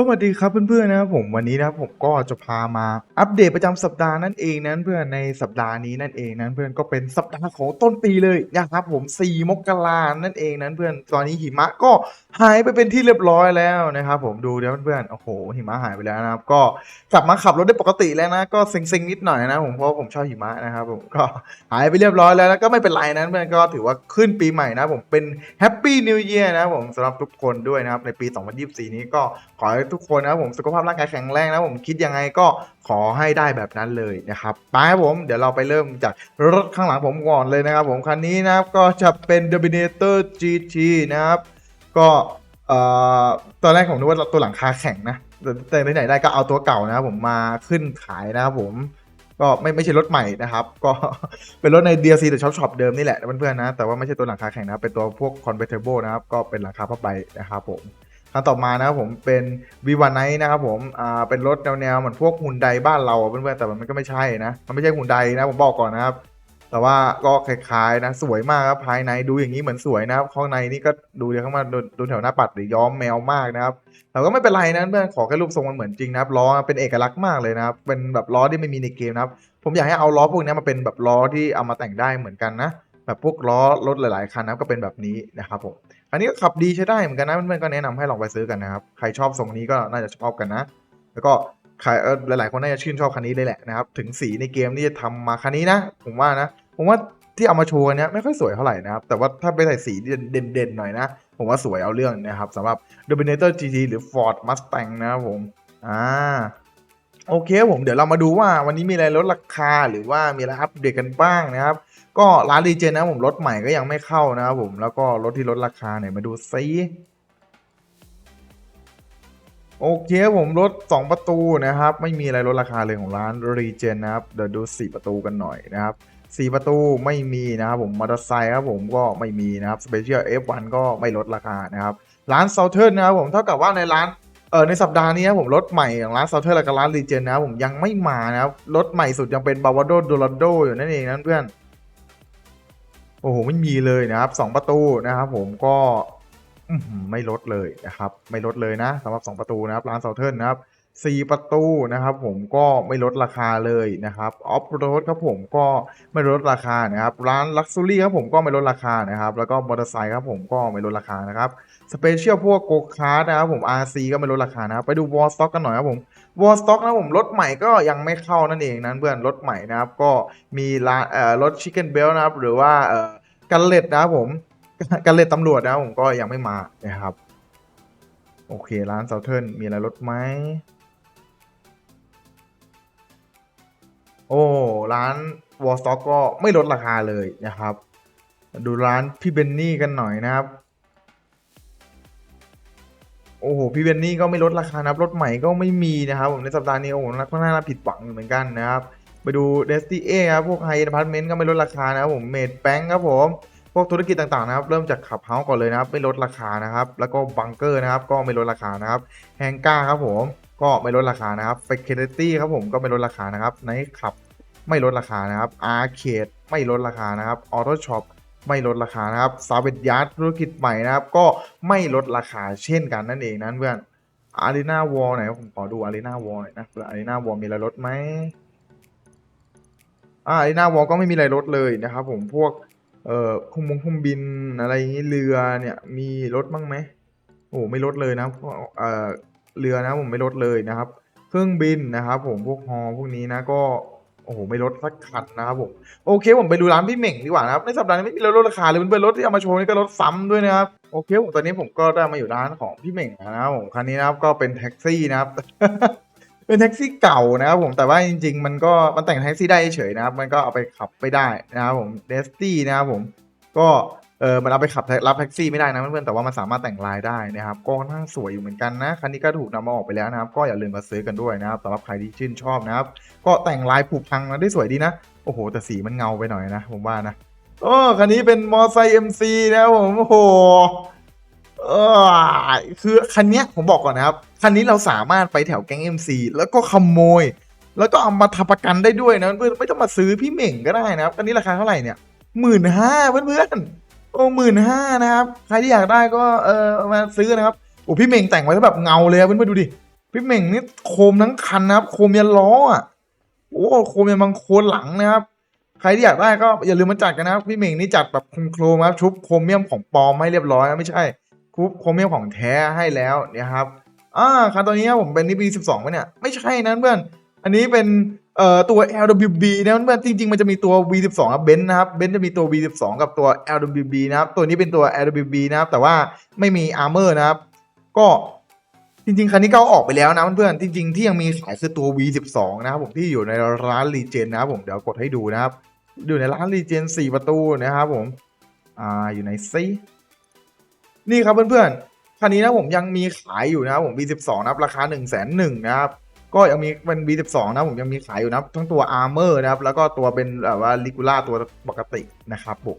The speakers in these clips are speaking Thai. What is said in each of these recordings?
สวัสดีครับเพื่อนๆนะครับผมวันนี้นะผมก็จะพามาอัปเดตประจำสัปดาห์นั่นเองนั้นเพื่อนในสัปดาห์นี้นั่นเองนั้นเพื่อนก็เป็นสัปดาห์ของต้นปีเลยนะครับผม 4 มกรานั่นเองนั้นเพื่อนตอนนี้หิมะก็หายไปเป็นที่เรียบร้อยแล้วนะครับผมดูเดี๋ยวเพื่อนๆโอ้โหหิมะหายไปแล้วนะครับก็กลับมาขับรถได้ปกติแล้วนะก็เซ็งๆนิดหน่อยนะผมเพราะผมชอบหิมะนะครับผมก็หายไปเรียบร้อยแล้วแล้วก็ไม่เป็นไรนะเพื่อนก็ถือว่าขึ้นปีใหม่นะผมเป็นแฮปปี้นิวเ a ียร์นะผมสำหรับทุกคนด้วยนะครับในปี 2024 นี้ก็ขอให้ทุกคนนะครับผมสุขภาพร่างกายแข็งแรงนะผมคิดยังไงก็ขอให้ได้แบบนั้นเลยนะครับไปครับผมเดี๋ยวเราไปเริ่มจากรถข้างหลังผมก่อนเลยนะครับผมคันนี้นะครับก็จะเป็น Dominator GT นะครับก็เอ่อตอนแรกผมนึกว่าตัวหลังคาแข็งนะแต่แต่ไหนๆได้ก็เอาตัวเก่านะครับผมมาขึ้นขายนะครับผมก็ไม่ไม่ใช่รถใหม่นะครับ ก็เป็นรถใน DLC แต่ช็อปช็อปเดิมนี่แหละเพื่อนๆนะ แต่ว่าไม่ใช่ตัวหลังคาแข็งนะครับ เป็นตัวพวก convertible นะครับ ก็เป็นหลังคาผ้าใบนะครับผม คันต่อมานะครับผมเป็น v ีวาไนนะครับผมอ่าเป็นรถแนวๆเหมือนพวกหุ่นไดบ้านเราเพื่อนๆแต่มันก็ไม่ใช่นะ มันไม่ใช่หุ่นไดนะผมบอกก่อนนะครับ แต่ว่าก็คล้ายๆนะสวยมากครับภายในดูอย่างนี้เหมือนสวยนะครับข้างในนี่ก็ดูเดี๋ยวเข้ามาดูดูแถวหน้าปัดหรือย้อมแมวมากนะครับแต่ก็ไม่เป็นไรนะเพื่อนขอแค่รูปทรงมันเหมือนจริงนะครับล้อเป็นเอกลักษณ์มากเลยนะครับเป็นแบบล้อที่ไม่มีในเกมนะครับผมอยากให้เอาล้อพวกนี้มาเป็นแบบล้อที่เอามาแต่งได้เหมือนกันนะ แบบพวกล้อรถหลาย ๆ คันนับก็เป็นแบบนี้นะครับผมอันนี้ก็ขับดีใช้ได้เหมือนกันนะเพื่อนๆก็แนะนำให้ลองไปซื้อกันนะครับใครชอบทรงนี้ก็น่าจะชอบกันนะ แล้วก็ใครหลาย ๆ คนน่าจะชื่นชอบคันนี้เลยแหละนะครับถึงสีในเกมที่จะทำมาคันนี้นะ ผมว่านะ ผมว่าที่เอามาโชว์เนี้ยไม่ค่อยสวยเท่าไหร่นะครับ แต่ว่าถ้าไปใส่สีเด่น ๆ หน่อยนะ ผมว่าสวยเอาเรื่องนะครับสำหรับ Dominator GT หรือ Ford Mustang นะครับผมอ่า โอเคผมเดี๋ยวเรามาดูว่าวันนี้มีอะไรลดราคาหรือว่ามีอะไรอัปเดตกันบ้างนะครับ ก็ร้านรีเจนนะผมรถใหม่ก็ยังไม่เข้านะครับผมแล้วก็รถที่ลดราคาเนี่ยมาดูซิโอเคผมรถ 2 ประตูนะครับ ไม่มีอะไรลดราคาเลยของร้านรีเจนนะครับเดี๋ยวดู 4 ประตูกันหน่อยนะครับ 4 ประตูไม่มีนะครับผมมอเตอร์ไซค์ครับผมก็ไม่มีนะครับสเปเชียล F1 ก็ไม่ลดราคานะครับ ร้านเซาเทิร์นนะครับผมเท่ากับว่าในร้าน เออในสัปดาห์นี้นะผมรถใหม่ของร้านเซาเทิร์นและก็ร้านรีเจนนะผมยังไม่มานะครับรถใหม่สุดยังเป็นบาวาโดโดรันโดอยู่นั่นเองนะเพื่อน โอ้โหไม่มีเลยนะครับสองประตูนะครับผมก็ไม่ลดเลยนะครับ ไม่ลดเลยนะสำหรับสองประตูนะครับร้านเซาเทิร์นนะครับ สี่ประตูนะครับ ผมก็ไม่ลดราคาเลยนะครับออฟโรดครับผมก็ไม่ลดราคานะครับ ร้านลักซ์รี่ครับผมก็ไม่ลดราคานะครับ แล้วก็มอเตอร์ไซค์ครับผมก็ไม่ลดราคานะครับสเปเชียลพวกโกคาร์ดนะครับผม RC ก็ไม่ลดราคานะครับ ไปดูวอลสต็อกกันหน่อยครับผมวอลสต็อกนะผมรถใหม่ก็ยังไม่เข้านั่นเองนะเพื่อนรถใหม่นะครับ ก็มีร้านเอ่อรถชิคเก้นเบลนะครับ หรือว่าเอ่อกันเล็ดนะครับผมกันเล็ดตำรวจนะครับผมก็ยังไม่มานะครับ โอเค ร้านเซาเทิร์นมีอะไรลดไหม โอ้ร้านวอลสต็อกก็ไม่ลดราคาเลยนะครับ ดูร้านพี่เบนนี่กันหน่อยนะครับ โอ้โหพี่เบนนี่ก็ไม่ลดราคานะรถใหม่ก็ไม่มีนะครับผมในสัปดาห์นี้โอ้โหนักน่าผิดหวังเหมือนกันนะครับ ไปดูเดสตี้เอครับพวกไฮอพาร์ตเมนต์ก็ไม่ลดราคานะครับผมเมดแบงครับผมพวกธุรกิจต่างๆนะครับเริ่มจากขับเฮาส์ก่อนเลยนะครับไม่ลดราคานะครับ แล้วก็บังเกอร์นะครับ ก็ไม่ลดราคานะครับแฮงก้าครับผม ก็ไม่ลดราคานะครับเฟคเคเดตี้ครับผมก็ไม่ลดราคานะครับไนท์คลับไม่ลดราคานะครับอาร์เคดไม่ลดราคานะครับออโต้ช็อปไม่ลดราคานะครับซาเวดยาร์ดธุรกิจใหม่นะครับ ก็ไม่ลดราคาเช่นกันนั่นเองนั้นเพื่อนอารีนาวอลไหนผมขอดูอารีนาวอลหน่อยนะอารีนาวอลมีอะไรลดไหมอารีนาวอลก็ไม่มีอะไรลดเลยนะครับ ผมพวกเอ่อคุมมงคุมบินอะไรอย่างนี้เรือเนี่ยมีลดบ้างไหมโอ้ไม่ลดเลยนะพวกเอ่อ เรือนะผมไม่ลดเลยนะครับ เครื่องบินนะครับผมพวกฮอพวกนี้นะก็โอ้โหไม่ลดสักคันนะครับผมโอเคผมไปดูร้านพี่เหม่งดีกว่านะครับในสัปดาห์นี้ไม่มีลดราคาเลยมันเป็นรถที่เอามาโชว์นี่ก็ลดซ้ำด้วยนะครับโอเคผมตอนนี้ผมก็ได้มาอยู่ร้านของพี่เหม่งนะครับผมคันนี้นะครับก็เป็นแท็กซี่นะครับเป็นแท็กซี่เก่านะครับผมแต่ว่าจริง ๆ มันก็มันแต่งแท็กซี่ได้เฉยนะครับ มันก็เอาไปขับไม่ได้นะครับผมเดสตี้นะครับผมก็ เออมันเอาไปขับรับแท็กซี่ไม่ได้นะเพื่อนๆแต่ว่ามันสามารถแต่งลายได้นะครับก็ค่อนข้างสวยอยู่เหมือนกันนะคันนี้ก็ถูกนำมาออกไปแล้วนะครับ ก็อย่าลืมมาซื้อกันด้วยนะครับสำหรับใครที่ชื่นชอบนะครับ ก็แต่งลายผูกพังมาได้สวยดีนะโอ้โห แต่สีมันเงาไปหน่อยนะ ผมว่านะโอ้คันนี้เป็นมอไซค์ MC นะครับผมโอ้โหเออคือคันนี้ผมบอกก่อนนะครับ คันนี้เราสามารถไปแถวแก๊ง MC แล้วก็ขโมย แล้วก็เอามาทำประกันได้ด้วยนะเพื่อนไม่ต้องมาซื้อพี่เหม่งก็ได้นะครับคันนี้ราคาเท่าไหร่เนี่ยหมื่นห้าเพื่อนๆ โอ้หมื่นห้านะครับ ใครที่อยากได้ก็เออมาซื้อนะครับโอ้พี่เม่งแต่งไว้แล้วแบบเงาเลยอะเพื่อนๆดูดิพี่เม่งนี่โคมทั้งคันนะครับ โคมยันล้ออะโอ้โคมยันบางโคนหลังนะครับ ใครที่อยากได้ก็อย่าลืมมาจัดกันนะครับพี่เม่งนี่จัดแบบโครมครับชุบโครเมียมของปลอมให้เรียบร้อยไม่ใช่ชุบโครเมียมของแท้ให้แล้วเนี่ยครับอ่าคันตัวนี้ผมเป็นนี่ปีสิบสองเนี่ยไม่ใช่นะเพื่อนอันนี้เป็น เอ่อตัว LWB นะเพื่อนจริง ๆ มันจะมีตัว V12 ครับเบนซ์นะครับเบนซ์จะมีตัว V12 กับตัว LWB นะครับตัวนี้เป็นตัว LWB นะครับแต่ว่าไม่มี armor นะครับก็จริง ๆ คันนี้ก็อออกไปแล้วนะเพื่อนๆจริง ๆ ที่ยังมีขายคือตัว V12 นะครับผมที่อยู่ในร้านรีเจนนะครับผมเดี๋ยวกดให้ดูนะครับอยู่ในร้านรีเจน4 ประตูนะครับผมอ่าอยู่ในซีนี่ครับเพื่อนๆคันนี้นะผมยังมีขายอยู่นะครับผม V12 นะครับราคา1นึ่งแสนหนึ่งนะครับ ก็ยังมีเป็น V12 นะผมยังมีขายอยู่นะทั้งตัว Armor นะครับ แล้วก็ตัวเป็นแบบว่า Ligula ตัวปกตินะครับผม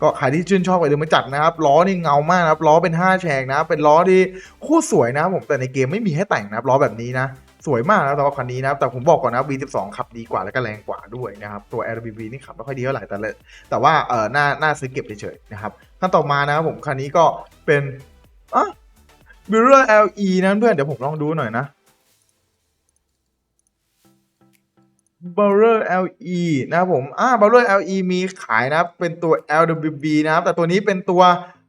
ก็ใครที่ชื่นชอบไปดูมาจัดนะครับ ล้อนี่เงามากนะครับ ล้อเป็น 5 แฉกนะ เป็นล้อที่โคตรสวยนะผมแต่ในเกมไม่มีให้แต่งนะครับล้อแบบนี้นะ สวยมากนะสำหรับคันนี้นะครับแต่ผมบอกก่อนนะ V12 ขับดีกว่าแล้วก็แรงกว่าด้วยนะครับ ตัว LBB นี่ขับไม่ค่อยดีเท่าไหร่แต่เลยแต่ว่าเออหน้าหน้าซื้อเก็บเฉยๆนะครับขั้นต่อมานะครับผมคันนี้ก็เป็นอะ b u r e r LE นะเพื่อนเดี๋ยวผมลองดูหน่อยนะ b u r e r LE นะครับผมอ่า b u r e r LE มีขายนะครับ เป็นตัว LWB นะครับ แต่ตัวนี้เป็นตัว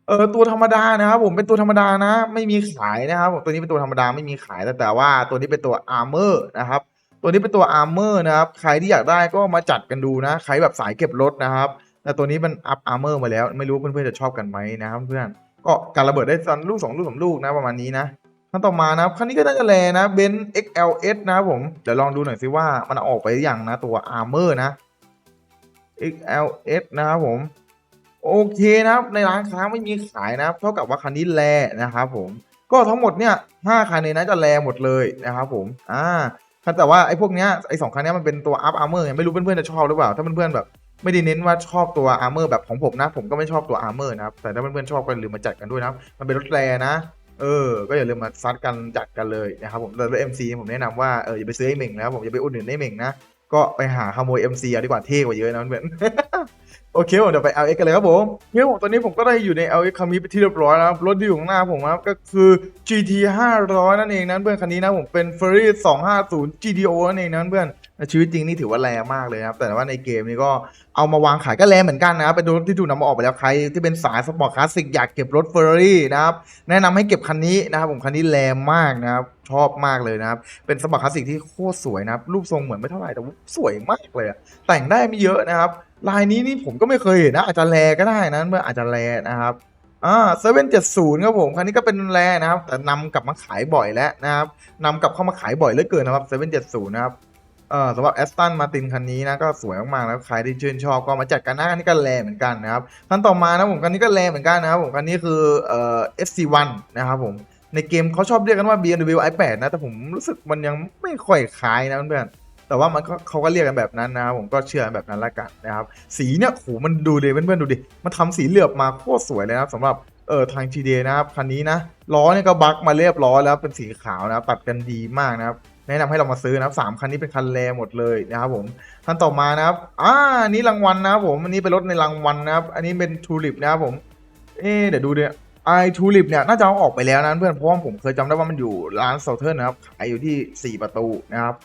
เออ ตัวธรรมดานะครับผม เป็นตัวธรรมดานะ ไม่มีขายนะครับผมตัวนี้เป็นตัวธรรมดาไม่มีขาย แต่แต่ว่าตัวนี้เป็นตัว Armor นะครับ ตัวนี้เป็นตัว Armor นะครับ ใครที่อยากได้ก็มาจัดกันดูนะ ใครแบบสายเก็บรถนะครับ แต่ตัวนี้มันอัพ Armor มาแล้ว ไม่รู้เพื่อนๆจะชอบกันไหมนะครับเพื่อน ก็การระเบิดได้ตอนลูกสองลูกสามลูกนะประมาณนี้นะ ขั้นต่อมานะครับคันนี้ก็น่าจะแลนะเบนซ์ XLS นะครับผม เดี๋ยวลองดูหน่อยสิว่ามันออกไปอยังนะตัว Armor นะ XLS นะครับผม โอเคนะครับ ในร้านค้าไม่มีขายนะครับ เท่ากับว่าคันนี้แลนะครับผม ก็ทั้งหมดเนี่ยห้าคันในนั้นจะแลหมดเลยนะครับผมอ่าแต่ว่าไอ้พวกเนี้ยไอ้สองคันเนี้ยมันเป็นตัวอัพอาร์เมอร์ไม่รู้เพื่อนๆจะชอบหรือเปล่า ถ้าเพื่อนๆแบบไม่ได้เน้นว่าชอบตัวอาร์เมอร์แบบของผมนะ ผมก็ไม่ชอบตัวอาร์เมอร์นะครับ แต่ถ้าเพื่อนๆชอบก็อย่าลืมมาจัดกันด้วยนะ มันเป็นรถแรนะ เออ ก็อย่าลืมมาซัดกันจัดกันเลยนะครับผมแล้วเอ็มซีผมแนะนำว่าเอออย่าไปซื้อไอ้เหม่งนะครับผมอย่าไปอุดหนุนไอ้เหม่งนะ ก็ไปหาขโมย MC เอาดีกว่าเท่กว่าเยอะนะเพื่อนโอเคผมเดี๋ยวไป LX กันเลยครับผมเฮ้ยผมตอนนี้ผมก็ได้อยู่ใน LX คันนี้ไปที่เรียบร้อยแล้วรถที่อยู่ข้างหน้าผมครับก็คือ GT 500 นั่นเองนะเพื่อนคันนี้นะผมเป็น Ferrari 250 GTO นั่นเองนะเพื่อน ชีวิตจริงนี่ถือว่าแรงมากเลยนะครับ แต่ว่าในเกมนี้ก็เอามาวางขายก็แรงเหมือนกันนะครับเป็นรถที่ถูกนำมาออกไปแล้วใครที่เป็นสายสปอร์ตคลาสสิกอยากเก็บรถ Ferrari นะครับแนะนำให้เก็บคันนี้นะครับผมคันนี้แรงมากนะครับชอบมากเลยนะครับ เป็นสปอร์ตคลาสสิกที่โคตรสวยนะครับ รูปทรงเหมือนไม่เท่าไหร่แต่สวยมากเลยอะแต่งได้ไม่เยอะนะครับ ลายนี้นี่ผมก็ไม่เคยเห็นนะอาจจะแลก็ได้นะเมื่ออาจจะแลนะครับอ่าเซเว่นเจ็ดศูนย์ครับผมคันนี้ก็เป็นแลนะครับ แต่นำกลับมาขายบ่อยแล้วนะครับนำกลับเข้ามาขายบ่อยเหลือเกินนะครับเซเว่นเจ็ดศูนย์นะครับ เออสำหรับแอสตันมาตินคันนี้นะก็สวยมากๆแล้วใครที่ชื่นชอบก็มาจัดกันนะคันนี้ก็แลเหมือนกันนะครับคันต่อมานะผมคันนี้ก็แลเหมือนกันนะครับผมคันนี้คือเอ่อ FC1 นะครับผมในเกมเขาชอบเรียกกันว่า BMW i8 นะแต่ผมรู้สึกมันยังไม่ค่อยคล้ายนะเพื่อนแต่ว่ามันก็เขาก็เรียกกันแบบนั้นนะครับผมก็เชื่อแบบนั้นละกันนะครับสีเนี่ยโหมันดูดิเพื่อนๆดูดิมันทำสีเหลือบมาโคตรสวยเลยนะครับสำหรับเออทาง GD นะครับคันนี้นะล้อเนี่ยก็บักมาเรียบร้อยแล้วเป็นสีขาวนะตัดกันดีมากนะครับ แนะนำให้เรามาซื้อนะครับสามคันนี้เป็นคันแรหมดเลยนะครับผมคันต่อมานะครับอ่านี้รางวัลนะครับผมอันนี้เป็นรถในรางวัลนะครับ อันนี้เป็นทูลิปนะครับผมเอ๊เดี๋ยวดูเนี่ยไอทูลิปเนี่ยน่าจะเอาออกไปแล้วนะเพื่อนเพราะว่าผมเคยจำได้ว่ามันอยู่ร้านเซาเทิร์นนะครับขายอยู่ที่4ประตูนะครับ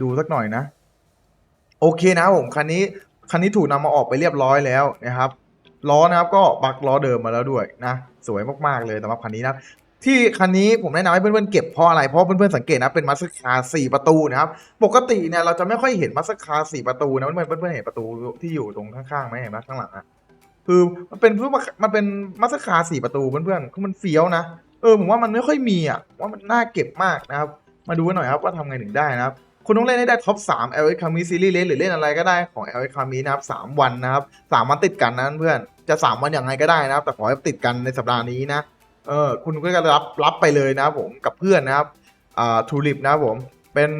ดูสักหน่อยนะ โอเคนะผมคันนี้คันนี้ถูกนำมาออกไปเรียบร้อยแล้วนะครับล้อนะครับก็บักล้อเดิมมาแล้วด้วยนะ สวยมากๆเลยสำหรับคันนี้นะ ที่คันนี้ผมแนะนำให้เพื่อนๆเก็บเพราะอะไร เพราะเพื่อนๆสังเกตนะเป็นมัสคาร์สี่ประตูนะครับ ปกติเนี่ยเราจะไม่ค่อยเห็นมัสคาร์สี่ประตูนะเพื่อนๆเพื่อนๆเห็นประตูที่อยู่ตรงข้างๆไหมเห็นไหมข้างหลังอะคือมันเป็นมันเป็นมัสคาร์สี่ประตูเพื่อนๆคือมันเฟี้ยวนะเออผมว่ามันไม่ค่อยมีอะว่ามันน่าเก็บมากนะครับ มาดูกันหน่อยครับว่าทำไงถึงได้นะครับคุณต้องเล่นให้ได้ท็อป 3 LX c a m i Series เลนหรือเล่นอะไรก็ได้ของ LX c a m i นะครับ 3 วันนะครับ 3 วันติดกันนะเพื่อน จะ 3 วันอย่างไรก็ได้นะครับ แต่ขอให้ติดกันในสัปดาห์นี้นะ เออคุณก็จะรับรับไปเลยนะครับผมกับเพื่อนนะครับอ่าทูลิปนะครับผมเป็น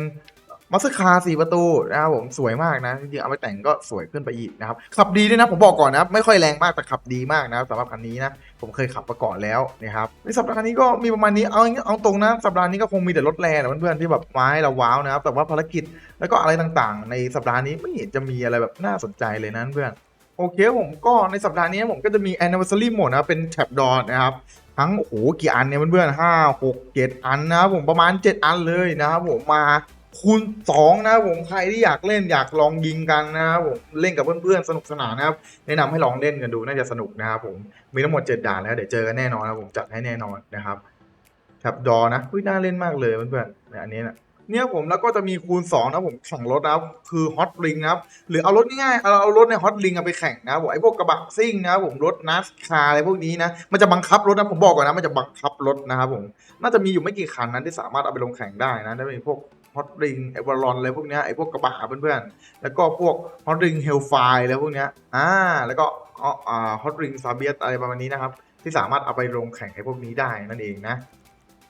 มัสคาสี่ประตูนะครับผมสวยมากนะจริงๆเอาไปแต่งก็สวยขึ้นไปอีกนะครับขับดีด้วยนะผมบอกก่อนนะไม่ค่อยแรงมากแต่ขับดีมากนะสำหรับคันนี้นะผมเคยขับมาก่อนแล้วนะครับในสัปดาห์นี้ก็มีประมาณนี้เอาอย่างงี้เอาตรงนะสัปดาห์นี้ก็คงมีแต่รถแรงนะเพื่อนๆที่แบบมาให้เราว้าวนะครับแต่ว่าภารกิจแล้วก็อะไรต่างๆ ในสัปดาห์นี้ไม่เห็นจะมีอะไรแบบน่าสนใจเลยนะเพื่อน โอเคผมก็ในสัปดาห์นี้ผมก็จะมี anniversary mode นะครับเป็นแท็บดอนะครับ ทั้งโอ้โหกี่อันเนี่ยเพื่อนๆห้าหกเจ็ดอันนะครับผมประมาณเจ็ดอันเลยนะครับผมมาคูณสองนะครับผมใครที่อยากเล่นอยากลองยิงกันนะครับผมเล่นกับเพื่อนๆสนุกสนานนะครับแนะนำให้ลองเล่นกันดูน่าจะสนุกนะครับผมมีทั้งหมดเจ็ดด่านแล้วเดี๋ยวเจอกันแน่นอนนะครับผมจัดให้แน่นอนนะครับแท็บดอนะอุ้ยน่าเล่นมากเลยเพื่อนๆเนี่ยอันนี้นะ เนี่ยผมแล้วก็จะมีคูณ2นะผมแข่งรถนะครับคือฮอตริงนะครับหรือเอารถง่ายๆเอาเอารถในฮอตลิงไปแข่งนะผมไอ้พวกกระบะซิ่งนะผมรถนัสคารอะไรพวกนี้นะมันจะบังคับรถนะผมบอกก่อนนะมันจะบังคับรถนะครับผมน่าจะมีอยู่ไม่กี่คันนั้นที่สามารถเอาไปลงแข่งได้นะได้เป็นพวกฮอตริงไอวอลลอนอะไรพวกเนี้ยไอพวกกระบะเพื่อนๆ แล้วก็พวกฮอตริงเฮลไฟอะไรพวกเนี้ยอ่าแล้วก็อ่าฮอตริงซาเบียสอะไรประมาณนี้นะครับ ที่สามารถเอาไปลงแข่งไอพวกนี้ได้นั่นเองนะ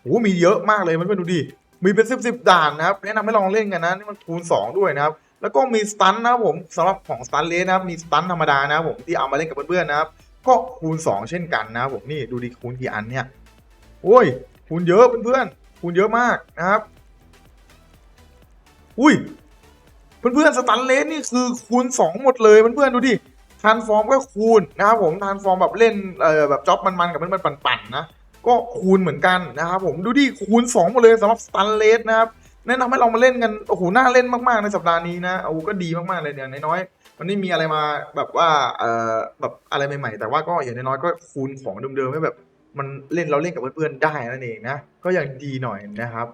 โอ้มีเยอะมากเลยมันเป็นดูดิ มีเป็นสิบสิบด่านนะครับแนะนำให้ลองเล่นกันนะนี่มันคูณสองด้วยนะครับแล้วก็มีสตันนะครับผมสำหรับของสตันเลสนะครับมีสตันธรรมดานะครับผมที่เอามาเล่นกับเพื่อนๆนะครับก็คูณ 2 เช่นกันนะครับผมนี่ดูดิคูณกี่อันเนี่ยโอ้ยคูณเยอะเพื่อนๆคูณเยอะมากนะครับ อุ้ยเพื่อนๆสตันเลสนี่คือคูณ 2 หมดเลยเพื่อนๆดูดิทานฟอร์มก็คูณนะครับผมทานฟอร์มแบบเล่นเอ่อแบบจ็อบมันๆกับเพื่อนๆปั่นๆนะ ก็คูณเหมือนกันนะครับผมดูดิคูณ2หมดเลยสำหรับสตันเลสนะครับแนะนำให้ลองมาเล่นกันโอ้โหน่าเล่นมากๆในสัปดาห์นี้นะโอ้โหก็ดีมากๆเลยเนี่ยน้อยๆมันไม่มีอะไรมาแบบว่าเอ่อแบบอะไรใหม่ๆ แต่ว่าก็อย่างน้อยๆก็คูณของเดิมๆให้แบบ มันเล่นเราเล่นกับเพื่อนๆได้นั่นเองนะก็อยังดีหน่อยนะครับ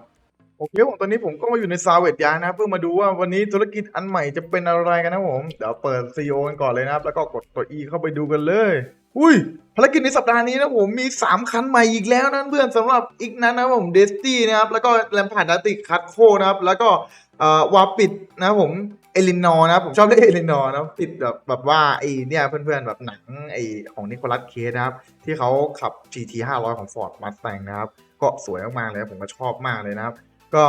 โอเคผมตอนนี้ผมก็มาอยู่ในซาเวตยานะเพื่อมาดูว่าวันนี้ธุรกิจอันใหม่จะเป็นอะไรกันนะผม เดี๋ยวเปิดซีโอกันก่อนเลยนะครับ แล้วก็กดตัว E เข้าไปดูกันเลย อุ้ยภารกิจในสัปดาห์นี้นะผมมี 3 คันใหม่อีกแล้วนะเพื่อนสำหรับอีกนั้นนะผมเดสตี้นะครับ แล้วก็แลมพาร์ดติกคัตโคนะครับ แล้วก็วาปิดนะผมเอลินอร์นะผมชอบเรียกเอลินอร์นะปิดแบบแบบว่าไอเนี่ยเพื่อนๆแบบหนังไอของนิโคลัสเคสนะครับ ที่เขาขับ GT 500 ของ Ford Mustang นะครับ ก็สวยมากๆเลยผมก็ชอบมากเลยนะครับ ก็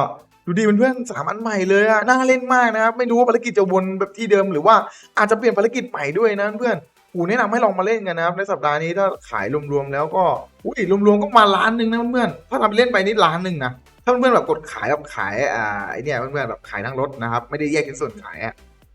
ดูดีเพื่อนๆสามอันใหม่เลยอะน่าเล่นมากนะครับ ไม่รู้ว่าภารกิจจะวนแบบที่เดิมหรือว่าอาจจะเปลี่ยนภารกิจใหม่ด้วยนะเพื่อน อูแนะนำให้ลองมาเล่นกันนะครับ ในสัปดาห์นี้ถ้าขายรวมๆแล้วก็อุ้ยรวมๆก็มาล้านหนึ่งนะเพื่อนๆถ้าทำเล่นไปนี่ล้านหนึ่งนะถ้าเพื่อนๆแบบกดขายแบบขายอ่าไอเนี่ยเพื่อนๆแบบขายทั้งรถนะครับไม่ได้แยกเป็นส่วนขาย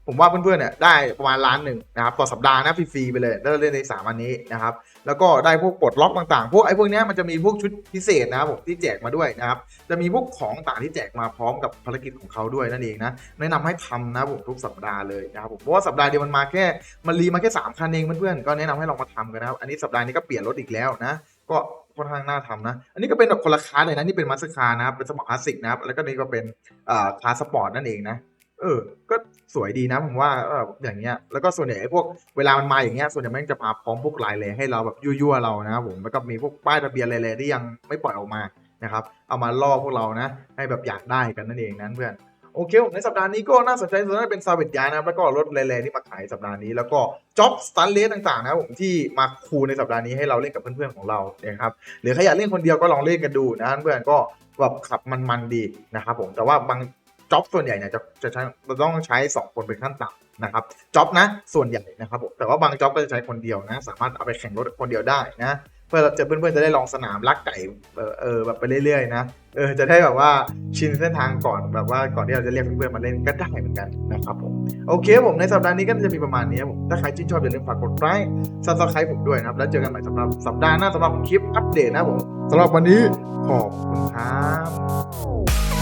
ผมว่าเพื่อนๆเนี่ยได้ประมาณล้านหนึ่งนะครับต่อสัปดาห์นะฟรีๆไปเลยถ้าเล่นในสามวันนี้นะครับ แล้วก็ได้พวกปลดล็อกต่างๆ พวกไอ้พวกนี้มันจะมีพวกชุดพิเศษนะครับผมที่แจกมาด้วยนะครับจะมีพวกของต่างที่แจกมาพร้อมกับภารกิจของเขาด้วยนั่นเองนะแนะนำให้ทำนะผมทุกสัปดาห์เลยนะครับผมเพราะว่าสัปดาห์เดียวมันมาแค่มันรีมาแค่สามคันเองเพื่อนๆก็แนะนำให้ลองมาทำกันนะครับอันนี้สัปดาห์นี้ก็เปลี่ยนรถอีกแล้วนะก็ค่อนข้างน่าทำนะ อันนี้ก็เป็นแบบคนละคลาสเลยนะ นี่เป็นมาสเตอร์คาร์นะครับ เป็นสปอร์ตคลาสสิกนะครับ แล้วก็นี่ก็เป็นอ่าคลาสสปอร์ตนั่นเองนะ เออ ก็สวยดีนะผมว่าเอออย่างเงี้ย แล้วก็ส่วนใหญ่ไอ้พวกเวลามันมาอย่างเงี้ย ส่วนใหญ่แม่งจะมาพร้อมพวกลายเลยให้เราแบบยั่วๆเรานะครับผม แล้วก็มีพวกป้ายทะเบียนเลยๆที่ยังไม่ปล่อยออกมา นะครับ เอามาล่อพวกเรานะ ให้แบบอยากได้กันนั่นเองนั้นเพื่อน โอเคผมในสัปดาห์นี้ก็น่าสนใจส่วนนั้นเป็นซาเวตยานะแล้วก็รถแร่ๆที่มาขายสัปดาห์นี้ แล้วก็จ็อบสตันเลสต่างๆนะผมที่มาคูในสัปดาห์นี้ให้เราเล่นกับเพื่อนๆของเรานะครับ หรือใครอยากเล่นคนเดียวก็ลองเล่นกันดูนะเพื่อนก็แบบขับมันๆดีนะครับผมแต่ว่าบาง จ็อบส่วนใหญ่เนี่ยจะจะใช้เราต้องใช้ 2 คนเป็นขั้นต่ำนะครับจ็อบนะส่วนใหญ่นะครับผมแต่ว่าบางจ็อบก็จะใช้คนเดียวนะ สามารถเอาไปแข่งรถคนเดียวได้นะเพื่อจะเพื่อนๆจะได้ลองสนามลักไก่เออเออแบบไปเรื่อยๆนะเออจะได้แบบว่าชินเส้นทางก่อนแบบว่าก่อนที่เราจะเรียกเพื่อนๆมาเล่นก็ได้เหมือนกันนะครับผมโอเคผมในสัปดาห์นี้ก็จะมีประมาณนี้ผมถ้าใครชื่นชอบอย่าลืมฝากกดไลค์ซับสไครต์ผมด้วยนะครับ แล้วเจอกันใหม่สำหรับสัปดาห์หน้าสำหรับคลิปอัปเดตนะผมสำหรับวันนี้ขอบคุณครับ